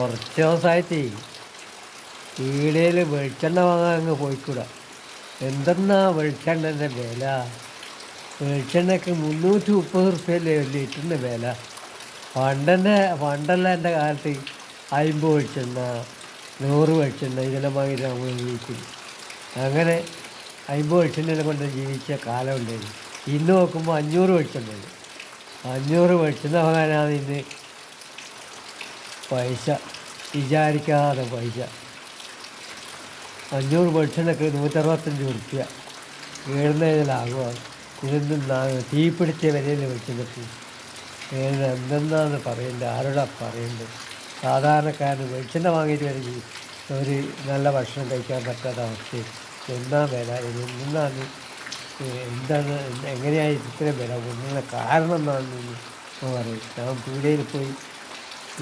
കുറച്ച് ദിവസമായിട്ട് ഈടയിൽ വെളിച്ചെണ്ണ വാങ്ങാൻ അങ്ങ് പോയിക്കൂടാ. എന്തെന്നാ വെളിച്ചെണ്ണന്റെ വില? വെളിച്ചെണ്ണയ്ക്ക് മുന്നൂറ്റി മുപ്പത് റുപ്യല്ലേ ഒരു ലിറ്ററിന്റെ വില? പണ്ടെന്റെ പണ്ടല്ല എന്റെ കാലത്ത് അയിമ്പ് വെളിച്ചെണ്ണ നൂറ് വെളിച്ചെണ്ണ ഇതെല്ലാം വാങ്ങിയിട്ട് നമ്മൾ ജീവിക്കുന്നു അങ്ങനെ അയിമ്പ് വെളിച്ചെണ്ണ കൊണ്ട് ജീവിച്ച കാലം ഉണ്ടായിരുന്നു. ഇന്ന് നോക്കുമ്പോൾ അഞ്ഞൂറ് വെളിച്ചെണ്ണ അഞ്ഞൂറ് വെളിച്ചെണ്ണ വാങ്ങാനാണ് ഇന്ന് പൈസ വിചാരിക്കാതെ പൈസ. അഞ്ഞൂറ് വെളിച്ചെണ്ണക്ക് നൂറ്ററുപത്തഞ്ച് ഉറുപ്പ്യ. ഏഴുന്നതിലാകുവാണ് ഇതൊന്നും നാ- തീപിടിച്ച വിലയിൽ വെച്ചിട്ട് എഴുന്ന എന്തെന്നാണ് പറയേണ്ടത് ആരോടാ പറയേണ്ടത് സാധാരണക്കാരന് വെളിച്ചെണ്ണ വാങ്ങിയിട്ട് വരെ അവർ നല്ല ഭക്ഷണം കഴിക്കാൻ പറ്റാത്ത അവസ്ഥ എന്താ വില? എന്താണ് എന്താണ്? എങ്ങനെയായി ഇത്രയും വില? ഒന്നിനുള്ള കാരണം എന്താണെന്ന് പറയും. ഞാൻ പീടികയിൽ പോയി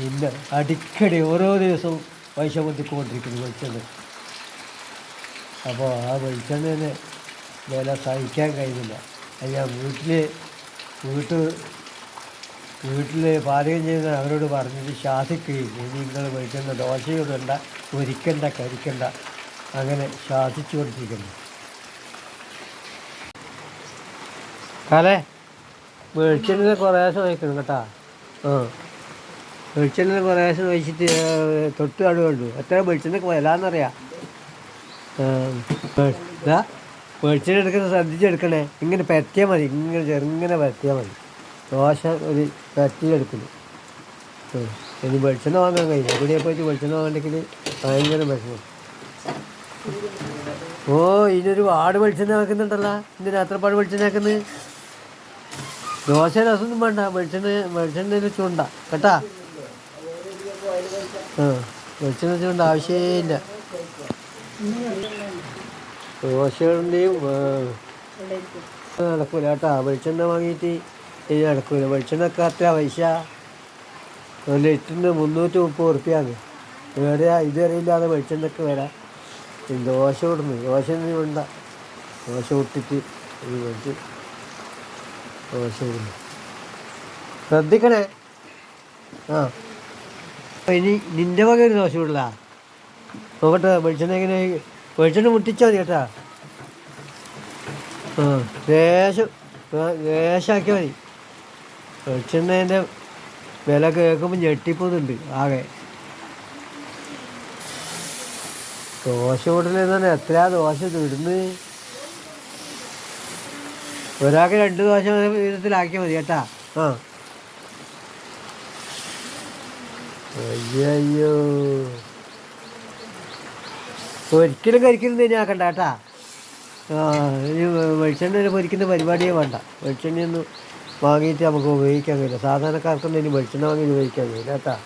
ഇല്ല. അടിക്കടി ഓരോ ദിവസവും പൈസ കൊണ്ടിക്കൊണ്ടിരിക്കുന്നു വെളിച്ചെണ്ണ. അപ്പോൾ ആ വെളിച്ചെണ്ണേനെ വില സഹിക്കാൻ കഴിയുന്നില്ല. അത് ഞാൻ വീട്ടിൽ വീട്ട് വീട്ടിൽ പാചകം ചെയ്യുന്ന അവരോട് പറഞ്ഞിട്ട് ശാസിക്കുകയും ഇനി നിങ്ങൾ വെളിച്ചെണ്ണ ദോശയിടണ്ട ഒരിക്കണ്ട കരിക്കണ്ട അങ്ങനെ ശാസിച്ചു കൊണ്ടിരിക്കുന്നു കാലേ വെളിച്ചെണ്ണ കുറേ വഹിക്കണം കേട്ടാ. ആ. വെളിച്ചെണ്ണ കുറേശ്ശെ വെച്ചിട്ട് തൊട്ട് കണ്ടു. എത്ര വെളിച്ചെണ്ണ വരാന്നറിയാം വെളിച്ചെണ്ണ എടുക്കുന്ന ശ്രദ്ധിച്ചെടുക്കണേ. ഇങ്ങനെ പരത്തിയാൽ മതി ഇങ്ങനെ ചെറുങ്ങനെ പരത്തിയാൽ മതി. ദോശ ഒരു പരത്തിയെടുക്കുന്നു. ഇനി വെളിച്ചെണ്ണ വാങ്ങാൻ കഴിയില്ല. ഇവിടെ പോയിട്ട് വെളിച്ചെണ്ണ വാങ്ങണ്ടെങ്കിൽ ഭയങ്കര വിഷമം. ഓ ഇതിനൊരു വാട് വെളിച്ചെണ്ണ ആക്കുന്നുണ്ടല്ലോ. ഇതിന് അത്ര പാട് വെളിച്ചെണ്ണ ആക്കുന്നത് ദോശ രസമൊന്നും വേണ്ട. വെളിച്ചെണ്ണ വെളിച്ചെണ്ണയിൽ ചൂണ്ട. കേട്ടാ? ആ വെളിച്ചെണ്ണ ആവശ്യമേ ആവശ്യമില്ല. ദോശകളുടെയും നടക്കൂല കേട്ടാ. വെളിച്ചെണ്ണ വാങ്ങിയിട്ട് ഇനി നടക്കൂല. വെളിച്ചെണ്ണക്ക് അത്ര പൈസ. ഒരു ലിറ്ററിന് മുന്നൂറ്റി മുപ്പത് ഉറുപ്പ്യാണ്. വേറെ ഇതുവരെ ഇല്ലാതെ വെളിച്ചെണ്ണക്ക് വരാം. ദോശ ഇടുന്നു ദോശ വേണ്ട. ദോശ ഇട്ടിട്ട് ഇത് വെച്ച് ദോശ ഇടുന്നു ശ്രദ്ധിക്കണേ. ആ. ഇനി നിന്റെ വക ഒരു ദോഷമില്ല നോക്കട്ടെ വെളിച്ചെണ്ണ എങ്ങനെ വെളിച്ചെണ്ണ മുട്ടിച്ചാൽ മതി കേട്ടാ. ആ ലേശം ലേശാക്കിയാൽ മതി. വെളിച്ചെണ്ണേന്റെ വില കേൾക്കുമ്പോൾ ഞെട്ടിപ്പോന്നുണ്ട് ആകെ. ദോശ കൂട്ടലെന്നാണ് എത്രയാ ദോശ ഇടുന്നത് ഒരാൾക്ക് രണ്ട് ദോശ വിധത്തിലാക്കിയാൽ മതി കേട്ടാ. ആ. അയ്യോ ഒരിക്കലും കരിക്കലും ആക്കണ്ട കേട്ടാ. ആ ഇനി വെളിച്ചെണ്ണ പൊരിക്കുന്ന പരിപാടിയേ വേണ്ട. വെളിച്ചെണ്ണയൊന്നും വാങ്ങിയിട്ട് നമുക്ക് ഉപയോഗിക്കാൻ കഴിയില്ല. സാധാരണക്കാർക്കൊന്നും ഇനി വെളിച്ചെണ്ണ വാങ്ങി ഉപയോഗിക്കാൻ കഴിയില്ല കേട്ടാ.